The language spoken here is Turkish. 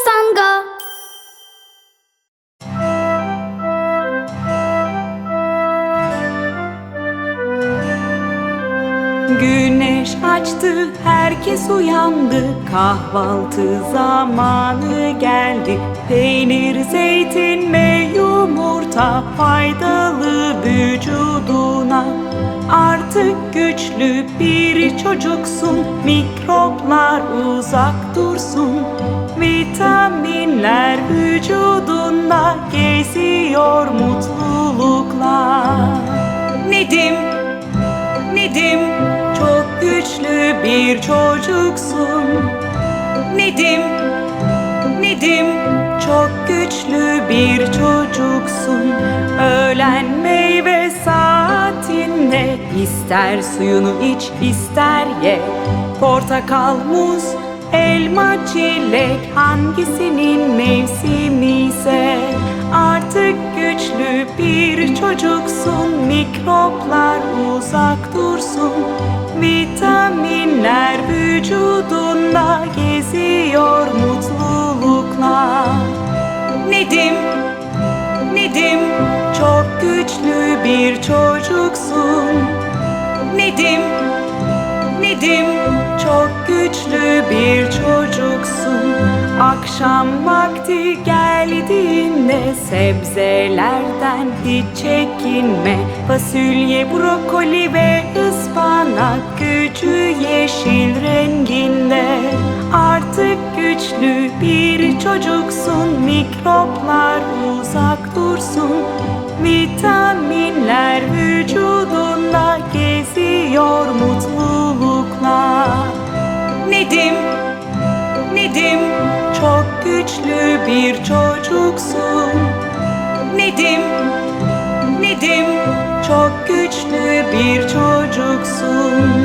Pazanga. Güneş açtı, herkes uyandı. Kahvaltı zamanı geldi. Peynir, zeytin ve yumurta faydalı vücuduna. Artık güçlü bir çocuksun. Mikroplar uzak dursun. Vücudunda geziyor mutlulukla. Nedim Nedim çok güçlü bir çocuksun. Nedim Nedim çok güçlü bir çocuksun. Öğlen meyve saatinde ister suyunu iç ister ye. Portakal, muz, elma, çilek hangisinin mevsimi ise çocuksun Mikroplar uzak dursun. Vitaminler vücudunda geziyor mutlulukla Nedim, Nedim çok güçlü bir çocuksun. Nedim, Nedim çok güçlü bir çocuksun. Akşam vakti geldiğinde sebzelerden hiç çekinme. Fasulye, brokoli ve ıspanak gücü yeşil renginde. Artık güçlü bir çocuksun. Mikroplar uzak dursun. Vitaminler Nedim, Nedim çok güçlü bir çocuksun. Nedim, Nedim çok güçlü bir çocuksun